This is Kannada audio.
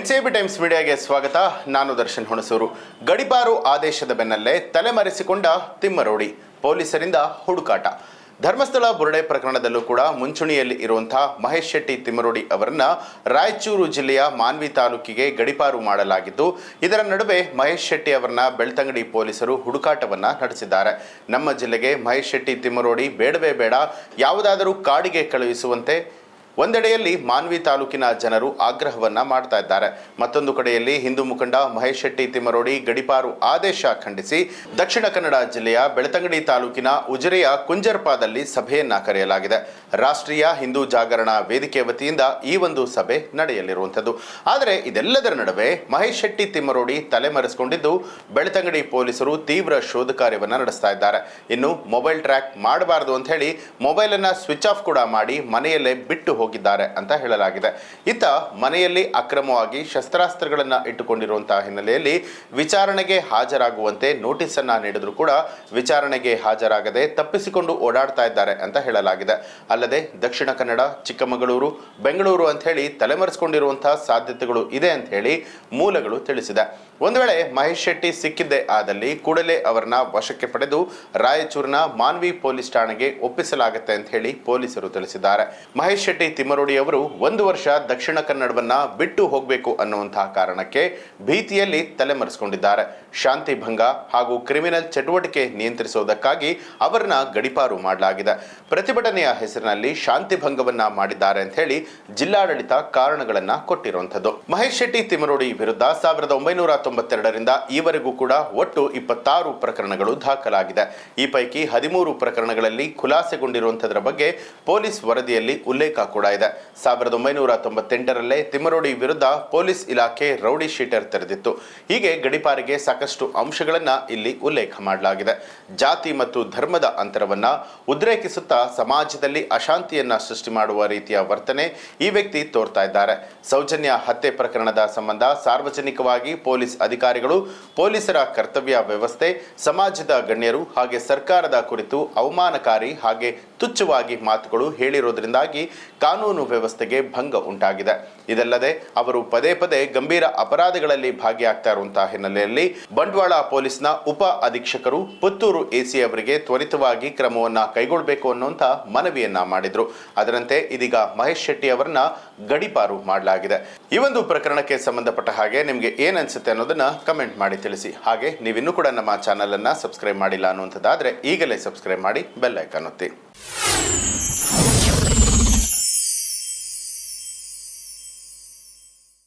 ಎನ್ಸಿಬಿ ಟೈಮ್ಸ್ ಮೀಡಿಯಾಗೆ ಸ್ವಾಗತ. ನಾನು ದರ್ಶನ್ ಹುಣಸೂರು. ಗಡಿಪಾರು ಆದೇಶದ ಬೆನ್ನಲ್ಲೇ ತಲೆಮರೆಸಿಕೊಂಡ ತಿಮ್ಮರೋಡಿ, ಪೊಲೀಸರಿಂದ ಹುಡುಕಾಟ. ಧರ್ಮಸ್ಥಳ ಬುರುಡೆ ಪ್ರಕರಣದಲ್ಲೂ ಕೂಡ ಮುಂಚೂಣಿಯಲ್ಲಿ ಇರುವಂತಹ ಮಹೇಶ್ ಶೆಟ್ಟಿ ತಿಮ್ಮರೋಡಿ ಅವರನ್ನ ರಾಯಚೂರು ಜಿಲ್ಲೆಯ ಮಾನ್ವಿ ತಾಲೂಕಿಗೆ ಗಡಿಪಾರು ಮಾಡಲಾಗಿದ್ದು, ಇದರ ನಡುವೆ ಮಹೇಶ್ ಶೆಟ್ಟಿ ಅವರನ್ನ ಬೆಳ್ತಂಗಡಿ ಪೊಲೀಸರು ಹುಡುಕಾಟವನ್ನ ನಡೆಸಿದ್ದಾರೆ. ನಮ್ಮ ಜಿಲ್ಲೆಗೆ ಮಹೇಶ್ ಶೆಟ್ಟಿ ತಿಮ್ಮರೋಡಿ ಬೇಡವೇ ಬೇಡ, ಯಾವುದಾದರೂ ಕಾಡಿಗೆ ಕಳುಹಿಸುವಂತೆ ಒಂದೆಡೆಯಲ್ಲಿ ಮಾನ್ವಿ ತಾಲೂಕಿನ ಜನರು ಆಗ್ರಹವನ್ನ ಮಾಡ್ತಾ ಇದ್ದಾರೆ. ಮತ್ತೊಂದು ಕಡೆಯಲ್ಲಿ ಹಿಂದೂ ಮುಖಂಡ ಮಹೇಶ್ ಶೆಟ್ಟಿ ತಿಮ್ಮರೋಡಿ ಗಡಿಪಾರು ಆದೇಶ ಖಂಡಿಸಿ ದಕ್ಷಿಣ ಕನ್ನಡ ಜಿಲ್ಲೆಯ ಬೆಳತಂಗಡಿ ತಾಲೂಕಿನ ಉಜಿರೆಯ ಕುಂಜರ್ಪಾದಲ್ಲಿ ಸಭೆಯನ್ನ ಕರೆಯಲಾಗಿದೆ. ರಾಷ್ಟ್ರೀಯ ಹಿಂದೂ ಜಾಗರಣ ವೇದಿಕೆ ವತಿಯಿಂದ ಈ ಒಂದು ಸಭೆ ನಡೆಯಲಿರುವಂಥದ್ದು. ಆದರೆ ಇದೆಲ್ಲದರ ನಡುವೆ ಮಹೇಶ್ ಶೆಟ್ಟಿ ತಿಮ್ಮರೋಡಿ ತಲೆಮರೆಸಿಕೊಂಡಿದ್ದು ಬೆಳತಂಗಡಿ ಪೊಲೀಸರು ತೀವ್ರ ಶೋಧ ಕಾರ್ಯವನ್ನು ನಡೆಸ್ತಾ ಇದ್ದಾರೆ. ಇನ್ನು ಮೊಬೈಲ್ ಟ್ರ್ಯಾಕ್ ಮಾಡಬಾರದು ಅಂತ ಹೇಳಿ ಮೊಬೈಲ್ ಅನ್ನ ಸ್ವಿಚ್ ಆಫ್ ಕೂಡ ಮಾಡಿ ಮನೆಯಲ್ಲೇ ಬಿಟ್ಟು ಹೋಗಿದ್ದಾರೆ ಅಂತ ಹೇಳಲಾಗಿದೆ. ಇತ್ತ ಮನೆಯಲ್ಲಿ ಅಕ್ರಮವಾಗಿ ಶಸ್ತ್ರಾಸ್ತ್ರಗಳನ್ನು ಇಟ್ಟುಕೊಂಡಿರುವಂತಹ ಹಿನ್ನೆಲೆಯಲ್ಲಿ ವಿಚಾರಣೆಗೆ ಹಾಜರಾಗುವಂತೆ ನೋಟಿಸ್ ಅನ್ನ ನೀಡಿದ್ರು ಕೂಡ ವಿಚಾರಣೆಗೆ ಹಾಜರಾಗದೆ ತಪ್ಪಿಸಿಕೊಂಡು ಓಡಾಡ್ತಾ ಇದ್ದಾರೆ ಅಂತ ಹೇಳಲಾಗಿದೆ. ಅಲ್ಲದೆ ದಕ್ಷಿಣ ಕನ್ನಡ, ಚಿಕ್ಕಮಗಳೂರು, ಬೆಂಗಳೂರು ಅಂತ ಹೇಳಿ ತಲೆಮರೆಸಿಕೊಂಡಿರುವಂತಹ ಸಾಧ್ಯತೆಗಳು ಇದೆ ಅಂತ ಹೇಳಿ ಮೂಲಗಳು ತಿಳಿಸಿದೆ. ಒಂದು ವೇಳೆ ಮಹೇಶ್ ಶೆಟ್ಟಿ ಸಿಕ್ಕಿದ್ದೇ ಆದಲ್ಲಿ ಕೂಡಲೇ ಅವರನ್ನ ವಶಕ್ಕೆ ಪಡೆದು ರಾಯಚೂರಿನ ಮಾನ್ವಿ ಪೊಲೀಸ್ ಠಾಣೆಗೆ ಒಪ್ಪಿಸಲಾಗುತ್ತೆ ಅಂತ ಹೇಳಿ ಪೊಲೀಸರು ತಿಳಿಸಿದ್ದಾರೆ. ಮಹೇಶ್ ಶೆಟ್ಟಿ ತಿಮ್ಮರೋಡಿ ಅವರು ಒಂದು ವರ್ಷ ದಕ್ಷಿಣ ಕನ್ನಡವನ್ನ ಬಿಟ್ಟು ಹೋಗಬೇಕು ಅನ್ನುವಂತಹ ಕಾರಣಕ್ಕೆ ಭೀತಿಯಲ್ಲಿ ತಲೆಮರೆಸಿಕೊಂಡಿದ್ದಾರೆ. ಶಾಂತಿ ಭಂಗ ಹಾಗೂ ಕ್ರಿಮಿನಲ್ ಚಟುವಟಿಕೆ ನಿಯಂತ್ರಿಸುವುದಕ್ಕಾಗಿ ಅವರನ್ನ ಗಡಿಪಾರು ಮಾಡಲಾಗಿದೆ. ಪ್ರತಿಭಟನೆಯ ಹೆಸರಿನಲ್ಲಿ ಶಾಂತಿ ಭಂಗವನ್ನ ಮಾಡಿದ್ದಾರೆ ಅಂತ ಹೇಳಿ ಜಿಲ್ಲಾಡಳಿತ ಕಾರಣಗಳನ್ನ ಕೊಟ್ಟಿರುವಂತದ್ದು ಮಹೇಶ್ ಶೆಟ್ಟಿ ತಿಮ್ಮರೋಡಿ ವಿರುದ್ಧ ಸಾವಿರದ ಒಂಬೈನೂರ ತೊಂಬತ್ತೆರಡರಿಂದ ಈವರೆಗೂ ಕೂಡ ಒಟ್ಟು ಇಪ್ಪತ್ತಾರು ಪ್ರಕರಣಗಳು ದಾಖಲಾಗಿದೆ. ಈ ಪೈಕಿ ಹದಿಮೂರು ಪ್ರಕರಣಗಳಲ್ಲಿ ಖುಲಾಸೆಗೊಂಡಿರುವಂತದರ ಬಗ್ಗೆ ಪೊಲೀಸ್ ವರದಿಯಲ್ಲಿ ಉಲ್ಲೇಖ ಇದೆ. ಸಾವಿರದ ಒಂಬೈನೂರ ತೊಂಬತ್ತೆಂಟರಲ್ಲೇ ತಿಮ್ಮರೋಡಿ ವಿರುದ್ಧ ಪೊಲೀಸ್ ಇಲಾಖೆ ರೌಡಿ ಶೀಟರ್ ತೆರೆದಿತ್ತು. ಹೀಗೆ ಗಡಿಪಾರಿಗೆ ಸಾಕಷ್ಟು ಅಂಶಗಳನ್ನು ಇಲ್ಲಿ ಉಲ್ಲೇಖ ಮಾಡಲಾಗಿದೆ. ಜಾತಿ ಮತ್ತು ಧರ್ಮದ ಅಂತರವನ್ನ ಉದ್ರೇಕಿಸುತ್ತಾ ಸಮಾಜದಲ್ಲಿ ಅಶಾಂತಿಯನ್ನ ಸೃಷ್ಟಿ ಮಾಡುವ ರೀತಿಯ ವರ್ತನೆ ಈ ವ್ಯಕ್ತಿ ತೋರ್ತಾ ಇದ್ದಾರೆ. ಸೌಜನ್ಯ ಹತ್ಯೆ ಪ್ರಕರಣದ ಸಂಬಂಧ ಸಾರ್ವಜನಿಕವಾಗಿ ಪೊಲೀಸ್ ಅಧಿಕಾರಿಗಳು, ಪೊಲೀಸರ ಕರ್ತವ್ಯ ವ್ಯವಸ್ಥೆ, ಸಮಾಜದ ಗಣ್ಯರು ಹಾಗೆ ಸರ್ಕಾರದ ಕುರಿತು ಅವಮಾನಕಾರಿ ಹಾಗೆ ತುಚ್ಛವಾಗಿ ಮಾತುಗಳು ಹೇಳಿರೋದ್ರಿಂದಾಗಿ ಕಾನೂನು ವ್ಯವಸ್ಥೆಗೆ ಭಂಗ ಉಂಟಾಗಿದೆ. ಇದಲ್ಲದೆ ಅವರು ಪದೇ ಪದೇ ಗಂಭೀರ ಅಪರಾಧಗಳಲ್ಲಿ ಭಾಗಿಯಾಗ್ತಾ ಇರುವಂತಹ ಹಿನ್ನೆಲೆಯಲ್ಲಿ ಬಂಟ್ವಾಳ ಪೊಲೀಸ್ನ ಉಪ ಅಧೀಕ್ಷಕರು ಪುತ್ತೂರು ಎಸಿ ಅವರಿಗೆ ತ್ವರಿತವಾಗಿ ಕ್ರಮವನ್ನ ಕೈಗೊಳ್ಳಬೇಕು ಅನ್ನುವಂತ ಮನವಿಯನ್ನ ಮಾಡಿದ್ರು. ಅದರಂತೆ ಇದೀಗ ಮಹೇಶ್ ಶೆಟ್ಟಿ ಅವರನ್ನ ಗಡಿಪಾರು ಮಾಡಲಾಗಿದೆ. ಈ ಒಂದು ಪ್ರಕರಣಕ್ಕೆ ಸಂಬಂಧಪಟ್ಟ ಹಾಗೆ ನಿಮಗೆ ಏನ್ ಅನ್ಸುತ್ತೆ ಅನ್ನೋದನ್ನ ಕಮೆಂಟ್ ಮಾಡಿ ತಿಳಿಸಿ. ಹಾಗೆ ನೀವಿನ್ನೂ ಕೂಡ ನಮ್ಮ ಚಾನೆಲ್ ಅನ್ನ ಸಬ್ಸ್ಕ್ರೈಬ್ ಮಾಡಿಲ್ಲ ಅನ್ನುವಂಥದ್ದಾದ್ರೆ ಈಗಲೇ ಸಬ್ಸ್ಕ್ರೈಬ್ ಮಾಡಿ ಬೆಲ್ ಐಕಾನ್ ಒತ್ತಿ.